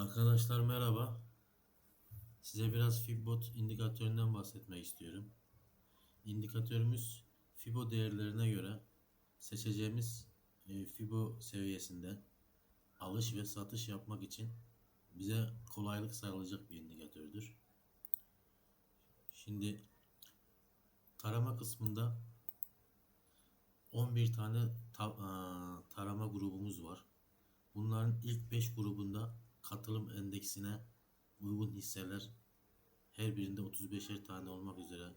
Arkadaşlar merhaba. Size biraz Fibbot indikatöründen bahsetmek istiyorum. İndikatörümüz Fibo değerlerine göre seçeceğimiz e, Fibo seviyesinde alış ve satış yapmak için bize kolaylık sağlayacak bir indikatördür. Şimdi tarama kısmında 11 tane tarama grubumuz var. Bunların ilk 5 grubunda katılım endeksine uygun hisseler her birinde 35'er tane olmak üzere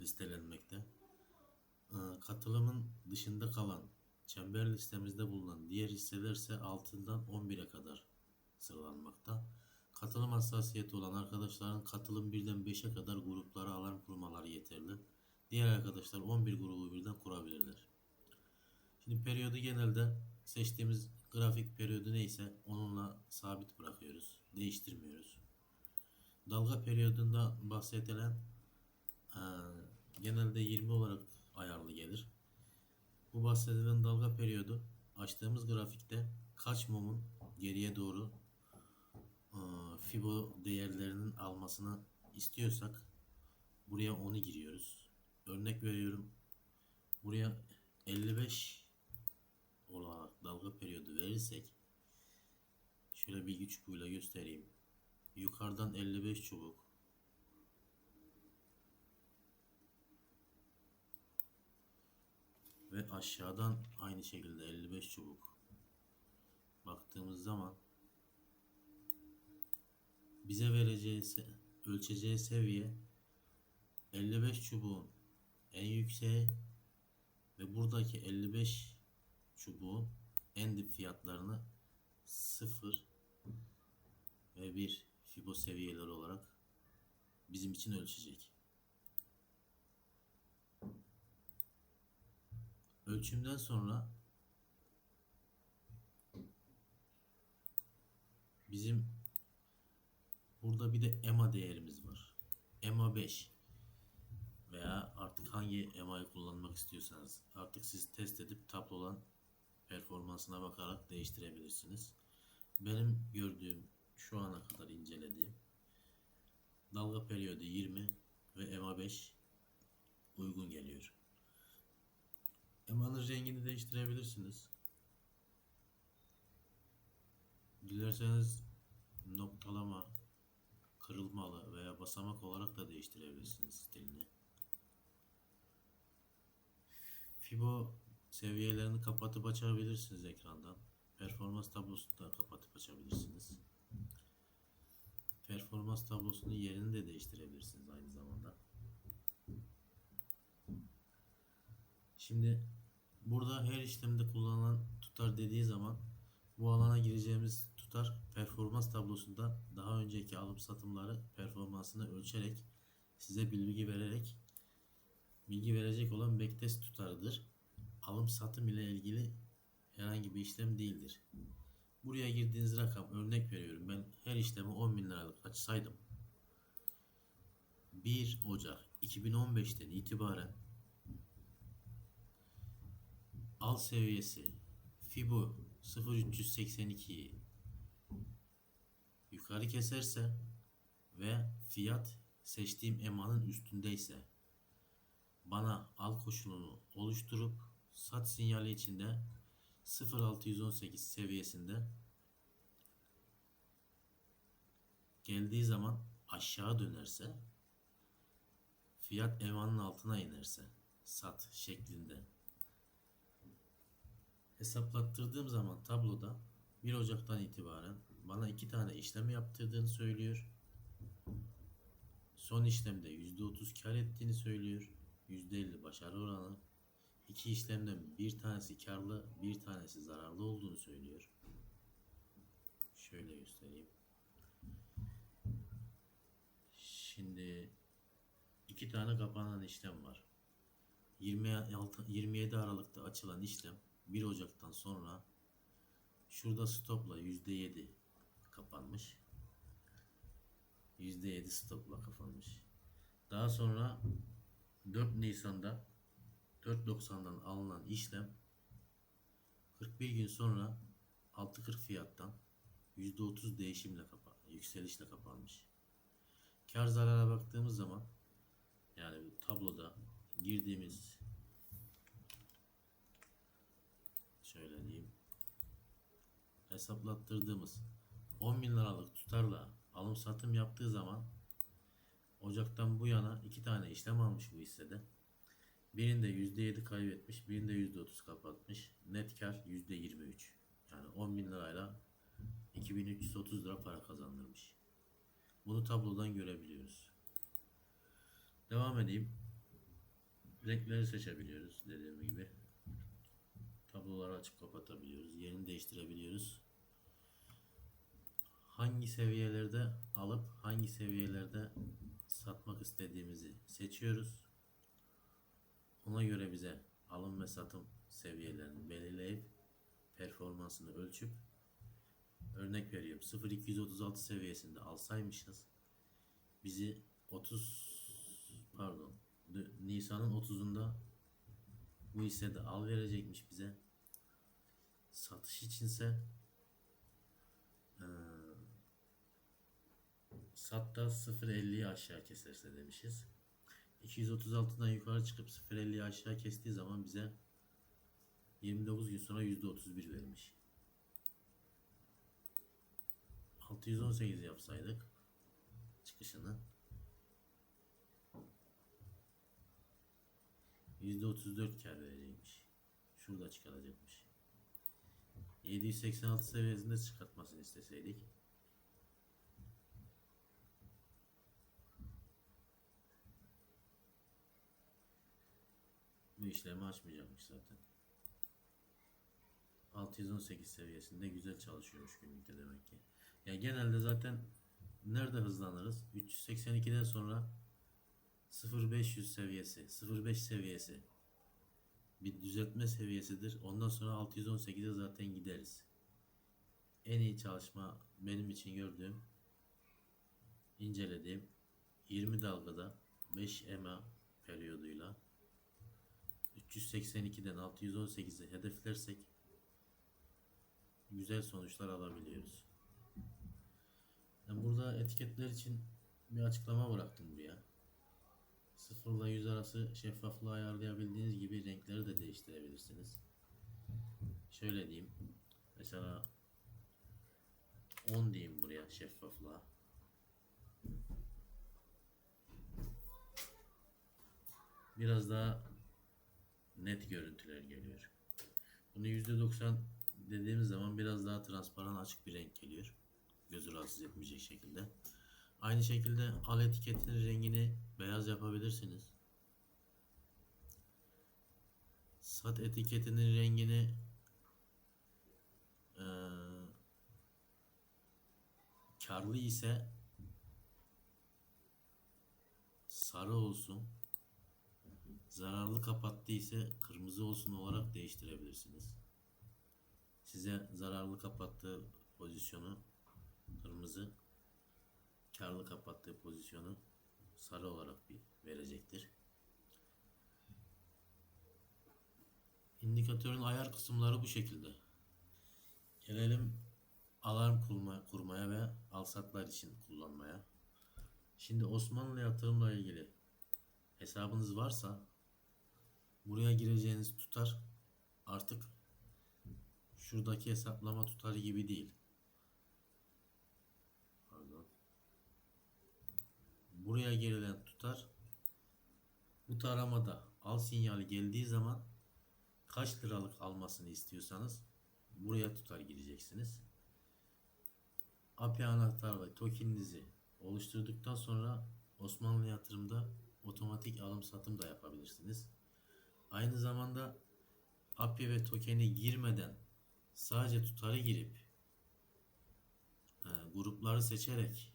listelenmekte. Ee, Katılımın dışında kalan çember listemizde bulunan diğer hisseler ise 6'dan 11'e kadar sıralanmakta. Katılım hassasiyeti olan arkadaşların katılım 1'den 5'e kadar gruplara alarm kurmaları yeterli. Diğer arkadaşlar 11 grubu birden kurabilirler. Şimdi periyodu genelde seçtiğimiz grafik periyodu neyse onunla sabit bırakıyoruz. Değiştirmiyoruz. Dalga periyodunda bahsedilen eee, genelde 20 olarak ayarlı gelir. Bu bahsedilen dalga periyodu açtığımız grafikte kaç mumun geriye doğru eee, Fibo değerlerinin almasını istiyorsak buraya onu giriyoruz. Örnek veriyorum. Buraya 55 olarak dalga periyodu verirsek şöyle bir güç çubuğuyla göstereyim. Yukarıdan 55 çubuk ve aşağıdan aynı şekilde 55 çubuk baktığımız zaman bize vereceği ölçeceği seviye 55 çubuğun en yükseği ve buradaki 55 çubuğun en dip fiyatlarını 0 ve 1 fibo seviyeleri olarak bizim için ölçecek. Ölçümden sonra bizim burada bir de EMA değerimiz var. EMA 5 veya artık hangi EMA'yı kullanmak istiyorsanız artık siz test edip tablodan performansına bakarak değiştirebilirsiniz. Benim gördüğüm şu ana kadar incelediğim dalga periyodu 20 ve EMA 5 uygun geliyor. EMA'nın rengini değiştirebilirsiniz. Dilerseniz noktalama, kırılmalı veya basamak olarak da değiştirebilirsiniz stilini. Fibo seviyelerini kapatıp açabilirsiniz ekrandan. Performans tablosunu da kapatıp açabilirsiniz. Performans tablosunun yerini de değiştirebilirsiniz aynı zamanda. Şimdi burada her işlemde kullanılan tutar dediği zaman bu alana gireceğimiz tutar performans tablosunda daha önceki alım satımları performansını ölçerek size bilgi vererek bilgi verecek olan backtest tutarıdır. Alım satım ile ilgili herhangi bir işlem değildir. Buraya girdiğiniz rakam örnek veriyorum. Ben her işlemi 10 bin liralık açsaydım 1 Ocak 2015'ten itibaren al seviyesi Fibo 0382'yi yukarı keserse ve fiyat seçtiğim EMA'nın üstündeyse bana al koşulunu oluşturup sat sinyali içinde 0618 seviyesinde geldiği zaman aşağı dönerse fiyat EMA'nın altına inerse sat şeklinde hesaplattırdığım zaman tabloda 1 Ocak'tan itibaren bana iki tane işlem yaptırdığını söylüyor. Son işlemde %30 kar ettiğini söylüyor. %50 başarı oranı. İki işlemden bir tanesi karlı, bir tanesi zararlı olduğunu söylüyor. Şöyle göstereyim. Şimdi iki tane kapanan işlem var. 26, 27 Aralık'ta açılan işlem 1 Ocak'tan sonra şurada stopla %7 kapanmış. %7 stopla kapanmış. Daha sonra 4 Nisan'da 4.90'dan alınan işlem 41 gün sonra 6.40 fiyattan %30 değişimle kapa yükselişle kapanmış. Kar zarara baktığımız zaman yani tabloda girdiğimiz şöyle diyeyim hesaplattırdığımız 10 bin liralık tutarla alım satım yaptığı zaman Ocak'tan bu yana iki tane işlem almış bu hissede. Birinde %7 kaybetmiş, birinde %30 kapatmış. Net kar %23. Yani 10 bin lirayla 2330 lira para kazandırmış. Bunu tablodan görebiliyoruz. Devam edeyim. Renkleri seçebiliyoruz dediğim gibi. Tabloları açıp kapatabiliyoruz. Yerini değiştirebiliyoruz. Hangi seviyelerde alıp hangi seviyelerde satmak istediğimizi seçiyoruz. Ona göre bize alım ve satım seviyelerini belirleyip performansını ölçüp örnek veriyorum 0236 seviyesinde alsaymışız bizi 30 pardon Nisan'ın 30'unda bu hissede al verecekmiş bize satış içinse eee Satta 0.50'yi aşağı keserse demişiz. 236'dan yukarı çıkıp 0.50'yi aşağı kestiği zaman bize 29 gün sonra %31 vermiş. 618 yapsaydık çıkışını %34 kar verecekmiş. Şurada çıkaracakmış. 786 seviyesinde çıkartmasını isteseydik bu işlemi açmayacakmış zaten. 618 seviyesinde güzel çalışıyormuş günlükte demek ki. Ya genelde zaten nerede hızlanırız? 382'den sonra 0500 seviyesi, 05 seviyesi bir düzeltme seviyesidir. Ondan sonra 618'e zaten gideriz. En iyi çalışma benim için gördüğüm, incelediğim 20 dalgada 5 EMA periyoduyla 382'den 618'e hedeflersek güzel sonuçlar alabiliyoruz. Ben burada etiketler için bir açıklama bıraktım buraya. 0 ile 100 arası şeffaflığı ayarlayabildiğiniz gibi renkleri de değiştirebilirsiniz. Şöyle diyeyim. Mesela 10 diyeyim buraya şeffaflığa. Biraz daha net görüntüler geliyor. Bunu %90 dediğimiz zaman biraz daha transparan açık bir renk geliyor. Gözü rahatsız etmeyecek şekilde. Aynı şekilde al etiketinin rengini beyaz yapabilirsiniz. Sat etiketinin rengini eee karlı ise sarı olsun. Zararlı kapattı ise kırmızı olsun olarak değiştirebilirsiniz. Size zararlı kapattığı pozisyonu kırmızı, karlı kapattığı pozisyonu sarı olarak bir verecektir. İndikatörün ayar kısımları bu şekilde. Gelelim alarm kurma, kurmaya ve alsatlar için kullanmaya. Şimdi Osmanlı yatırımla ilgili hesabınız varsa buraya gireceğiniz tutar artık şuradaki hesaplama tutarı gibi değil. Pardon. Buraya girilen tutar bu taramada al sinyali geldiği zaman kaç liralık almasını istiyorsanız buraya tutar gireceksiniz. API anahtar ve tokeninizi oluşturduktan sonra Osmanlı yatırımda otomatik alım satım da yapabilirsiniz. Aynı zamanda API ve tokeni girmeden sadece tutarı girip e, grupları seçerek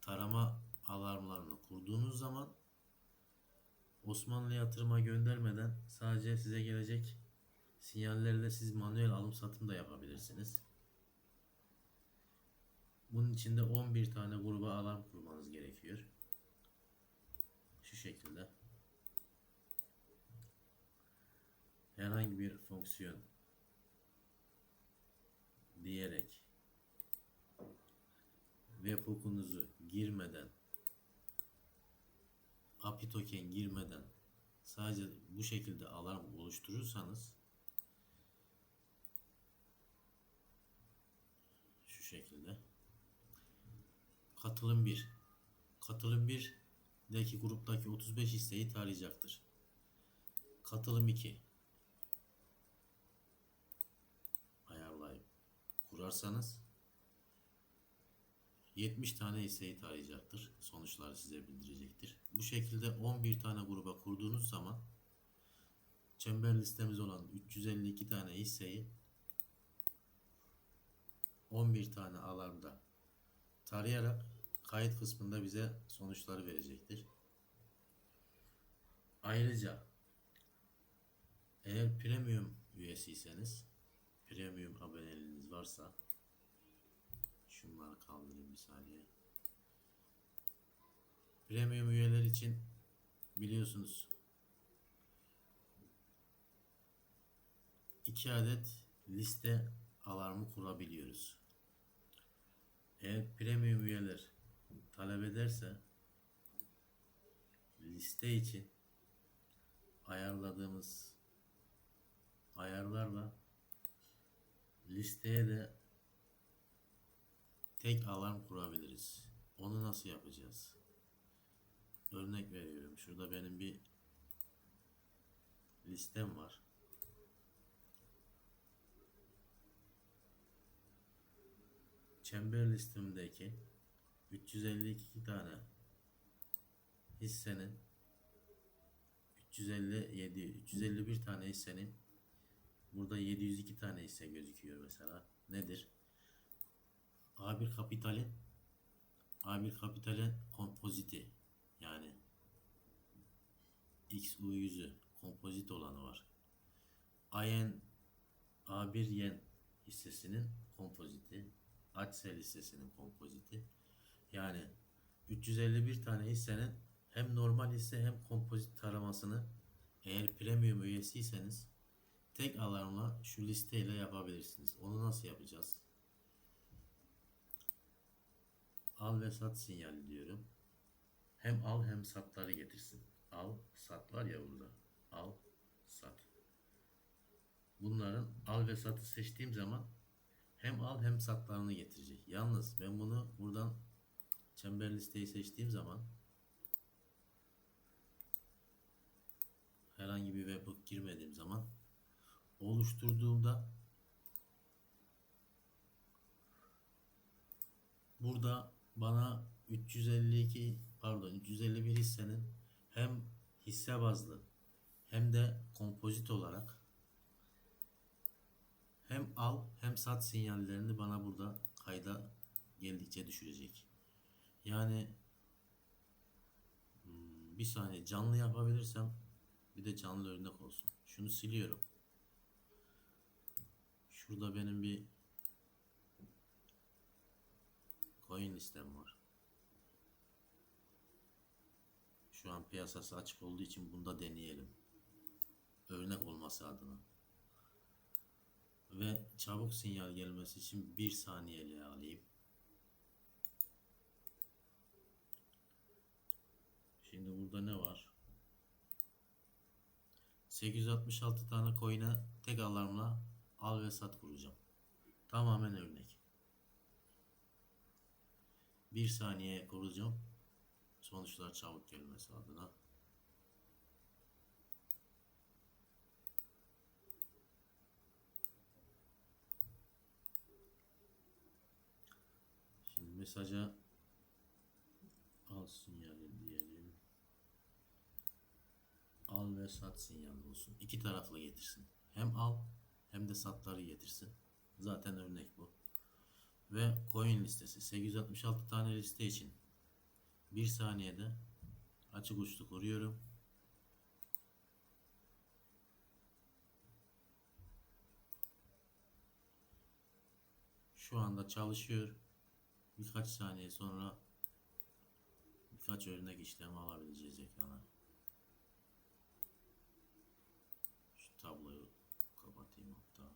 tarama alarmlarını kurduğunuz zaman Osmanlı yatırıma göndermeden sadece size gelecek sinyallerle siz manuel alım satım da yapabilirsiniz. Bunun için de 11 tane gruba alarm kurmanız gerekiyor. Şu şekilde. Herhangi bir fonksiyon diyerek webhook'unuzu girmeden API token girmeden sadece bu şekilde alarm oluşturursanız şu şekilde katılım 1 katılım 1 deki gruptaki 35 isteği tarayacaktır. Katılım 2 kurarsanız 70 tane hisseyi tarayacaktır. Sonuçları size bildirecektir. Bu şekilde 11 tane gruba kurduğunuz zaman çember listemiz olan 352 tane hisseyi 11 tane alarmda tarayarak kayıt kısmında bize sonuçları verecektir. Ayrıca eğer premium üyesiyseniz premium aboneliğiniz varsa şunları kaldırayım bir saniye. Premium üyeler için biliyorsunuz iki adet liste alarmı kurabiliyoruz. Eğer premium üyeler talep ederse liste için ayarladığımız ayarlarla listeye de tek alarm kurabiliriz. Onu nasıl yapacağız? Örnek veriyorum. Şurada benim bir listem var. Çember listemdeki 352 tane hissenin 357 351 tane hissenin burada 702 tane hisse gözüküyor mesela. Nedir? A1 Kapital'in A1 Kapital'in kompoziti yani XU100'ü kompozit olanı var. AYEN A1 Yen hissesinin kompoziti, Açsel hissesinin kompoziti. Yani 351 tane hissenin hem normal hisse hem kompozit taramasını eğer premium üyesiyseniz tek alarmla şu listeyle yapabilirsiniz. Onu nasıl yapacağız? Al ve sat sinyali diyorum. Hem al hem satları getirsin. Al, sat var ya burada. Al, sat. Bunların al ve satı seçtiğim zaman hem al hem satlarını getirecek. Yalnız ben bunu buradan çember listeyi seçtiğim zaman herhangi bir webhook girmediğim zaman oluşturduğumda burada bana 352 pardon 351 hissenin hem hisse bazlı hem de kompozit olarak hem al hem sat sinyallerini bana burada kayda geldikçe düşürecek. Yani hmm, bir saniye canlı yapabilirsem bir de canlı örnek olsun. Şunu siliyorum. Şurada benim bir coin listem var. Şu an piyasası açık olduğu için bunda deneyelim. Örnek olması adına. Ve çabuk sinyal gelmesi için bir saniyeliğe alayım. Şimdi burada ne var? 866 tane coin'e tek alarmla al ve sat kuracağım. Tamamen örnek. Bir saniye kuracağım. Sonuçlar çabuk gelmesi adına. Şimdi mesaja al sinyali diyelim. Al ve sat sinyali olsun. İki taraflı getirsin. Hem al hem de satları getirsin. Zaten örnek bu. Ve coin listesi. 866 tane liste için bir saniyede açık uçlu kuruyorum. Şu anda çalışıyor. Birkaç saniye sonra birkaç örnek işlemi alabileceğiz ekrana. Hatta.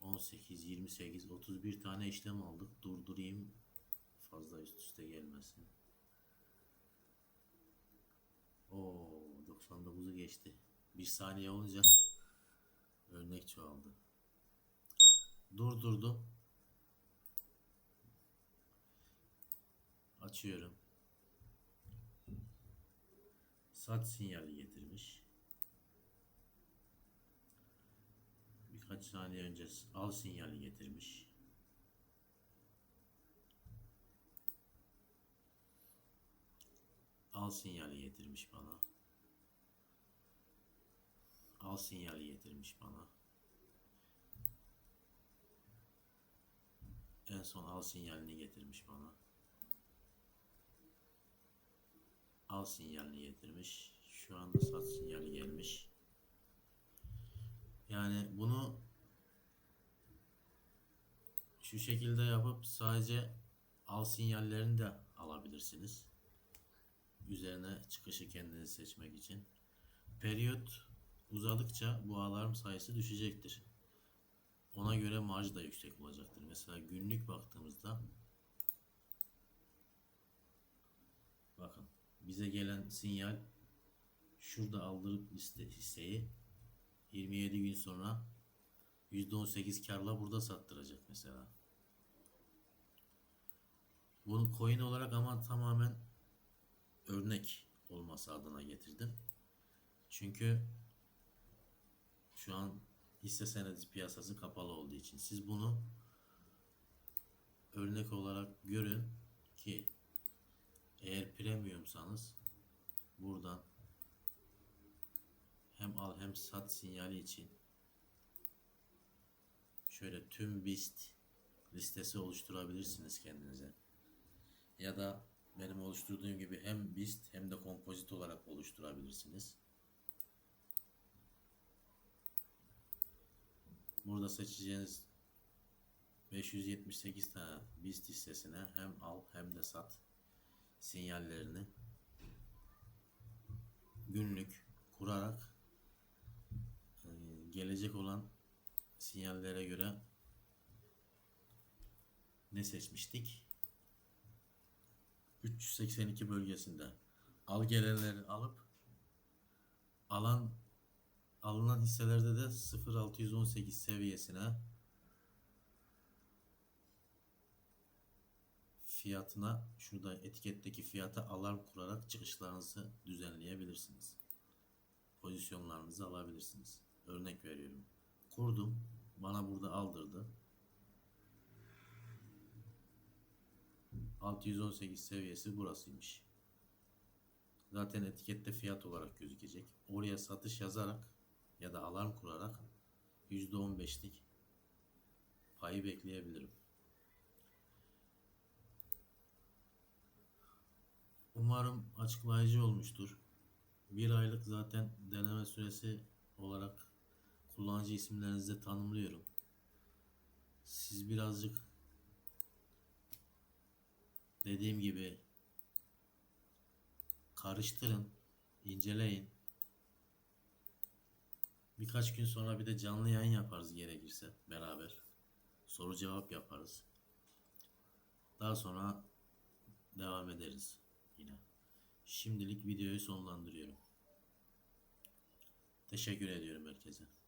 18, 28, 31 tane işlem aldık. Durdurayım. fazla üst üste gelmesin. Oo 99'u geçti. Bir saniye olunca örnek çoğaldı. Durdurdum. Açıyorum. Sat sinyali getirmiş. Birkaç saniye önce al sinyali getirmiş. Al sinyali getirmiş bana. Al sinyali getirmiş bana. En son al sinyalini getirmiş bana. Al sinyalini getirmiş. Şu anda sat sinyali gelmiş. Yani bunu şu şekilde yapıp sadece al sinyallerini de alabilirsiniz. Üzerine çıkışı kendiniz seçmek için. Periyot uzadıkça bu alarm sayısı düşecektir. Ona göre marj da yüksek olacaktır. Mesela günlük baktığımızda bakın bize gelen sinyal şurada aldırıp liste hisseyi 27 gün sonra %18 karla burada sattıracak mesela. Bunu coin olarak ama tamamen örnek olması adına getirdim. Çünkü şu an hisse senedi piyasası kapalı olduğu için siz bunu örnek olarak görün ki eğer premiumsanız buradan hem al hem sat sinyali için şöyle tüm BIST listesi oluşturabilirsiniz kendinize. Ya da benim oluşturduğum gibi hem BIST hem de kompozit olarak oluşturabilirsiniz. Burada seçeceğiniz 578 tane BIST hissesine hem al hem de sat sinyallerini günlük kurarak gelecek olan sinyallere göre ne seçmiştik? 382 bölgesinde al gelenleri alıp alan alınan hisselerde de 0618 seviyesine fiyatına şurada etiketteki fiyata alarm kurarak çıkışlarınızı düzenleyebilirsiniz. Pozisyonlarınızı alabilirsiniz. Örnek veriyorum. Kurdum. Bana burada aldırdı. 618 seviyesi burasıymış. Zaten etikette fiyat olarak gözükecek. Oraya satış yazarak ya da alarm kurarak %15'lik payı bekleyebilirim. Umarım açıklayıcı olmuştur. Bir aylık zaten deneme süresi olarak kullanıcı isimlerinizi de tanımlıyorum. Siz birazcık dediğim gibi karıştırın, inceleyin. Birkaç gün sonra bir de canlı yayın yaparız gerekirse beraber. Soru cevap yaparız. Daha sonra devam ederiz yine. Şimdilik videoyu sonlandırıyorum. Teşekkür ediyorum herkese.